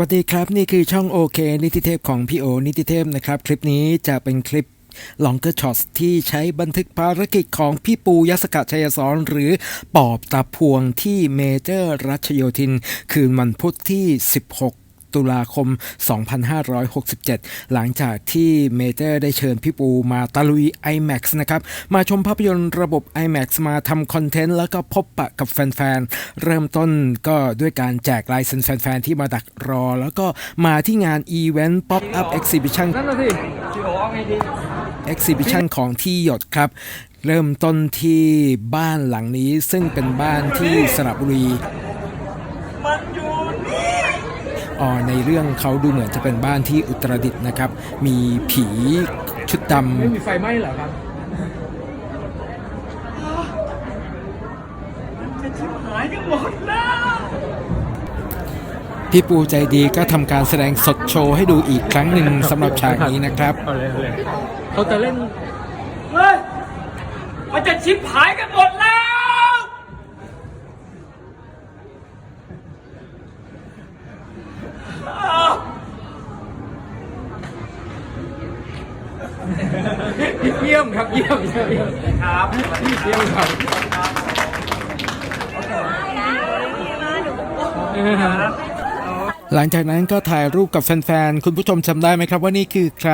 วัสดีครับ นี่คือช่องโอเคนิติเทพของพี่โอนิติเทพนะครับ คลิปนี้จะเป็นคลิปลองเกอร์ช็อตที่ใช้บันทึกภารกิจของพี่ปูยศกะชัยสอนหรือปอบตาพวงที่เมเจอร์รัชโยธิน คืนวันพุธที่ 16 ตุลาคม 2567 หลังจากที่เมเจอร์ได้เชิญพี่ปูมาตะลุย IMAX นะครับ มาชมภาพยนตร์ระบบ IMAX มาทำคอนเทนต์แล้วก็พบปะกับแฟนๆ เริ่มต้นก็ด้วยการแจกลายเซ็นแฟนๆ ที่มาดักรอ แล้วก็มาที่งานอีเวนต์ Pop Up Exhibition นั่นสิพี่โอเอาไงดี Exhibition ของที่หยดครับ เริ่มต้นที่บ้านหลังนี้ซึ่งเป็นบ้านที่สระบุรี มันอยู่นี่ อ๋อในเรื่องเขาดูเหมือนจะเป็นบ้านที่อุตรดิตถ์นะครับ มีผีชุดดไม่มีไฟไหม้เหรอครับมันจะชิบหายกันหมดแล้วำพี่ปูใจดีก็ทำการแสดงสดโชว์ให้ดูอีกครั้งหนึ่งสำหรับฉากนี้นะครับเอาเลยเอาเลยเขาจะเล่นเฮ้ยมันจะชิบหายกันหมดแล้ว เยี่ยมครับเยี่ยมเยี่ยมเยี่ยมครับเยี่ยมครับครับห ลังจากนั้นก็ถ่ายรูปกับแฟนๆ คุณผู้ชมจำได้ไหมครับว่านี่คือใคร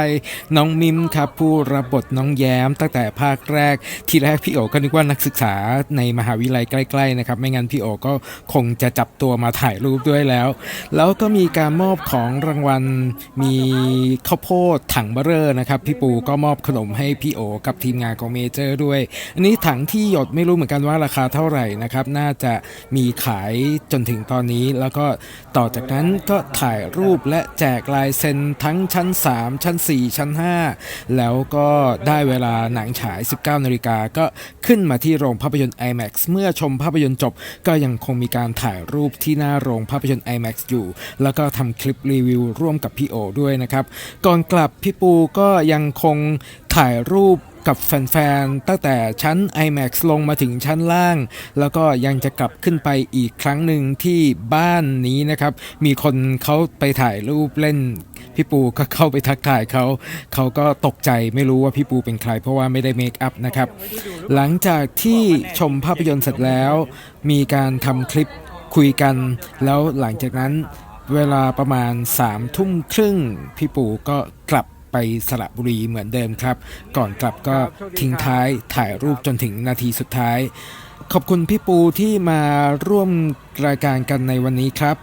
น้องมิมครับผู้รับบทน้องแย้มตั้งแต่ภาคแรก ที่แรกพี่โอก็นึกว่านักศึกษาในมหาวิทยาลัยใกล้ๆนะครับไม่งั้นพี่โอก็คงจะจับตัวมาถ่ายรูปด้วยแล้ว แล้วก็มีการมอบของรางวัลมีข้าวโพดถังเบอร์เรอร์นะครับพี่ปูก็มอบขนมให้พี่โอกับทีมงานของเมเจอร์ด้วย อันนี้ถังที่หยดไม่รู้เหมือนกันว่าราคาเท่าไหร่นะครับน่าจะมีขายจนถึงตอนนี้แล้วก็ต่อจากนั้นก็็ถ่ายรูปและแจกลายเซ็นทั้งชั้น 3 ชั้น 4 ชั้น 5 แล้วก็ได้เวลาหนังฉาย 19นาฬิกาก็ขึ้นมาที่โรงภาพยนตร์ IMAX เมื่อชมภาพยนตร์จบ ก็ยังคงมีการถ่ายรูปที่หน้าโรงภาพยนตร์ IMAX อยู่ แล้วก็ทำคลิปรีวิวร่วมกับพี่โอด้วยนะครับ ก่อนกลับพี่ปูก็ยังคงถ่ายรูป กับแฟนๆ ตั้งแต่ชั้น IMAX ลงมาถึงชั้นล่าง แล้วก็ยังจะกลับขึ้นไปอีกครั้งหนึ่งที่บ้านนี้นะครับ มีคนเขาไปถ่ายรูปเล่น พี่ปูก็เข้าไปทักทายเขา เขาก็ตกใจไม่รู้ว่าพี่ปูเป็นใคร เพราะว่าไม่ได้เมคอัพนะครับ หลังจากที่ชมภาพยนตร์เสร็จแล้ว มีการทำคลิปคุยกัน แล้วหลังจากนั้นเวลาประมาณ3ามทุ่มครึ่งพี่ปูก็กลับ ไปสระบุรีเหมือนเดิมครับ ก่อนกลับก็ทิ้งท้ายถ่ายรูปจนถึงนาทีสุดท้าย ขอบคุณพี่ปูที่มาร่วมรายการกันในวันนี้ครับ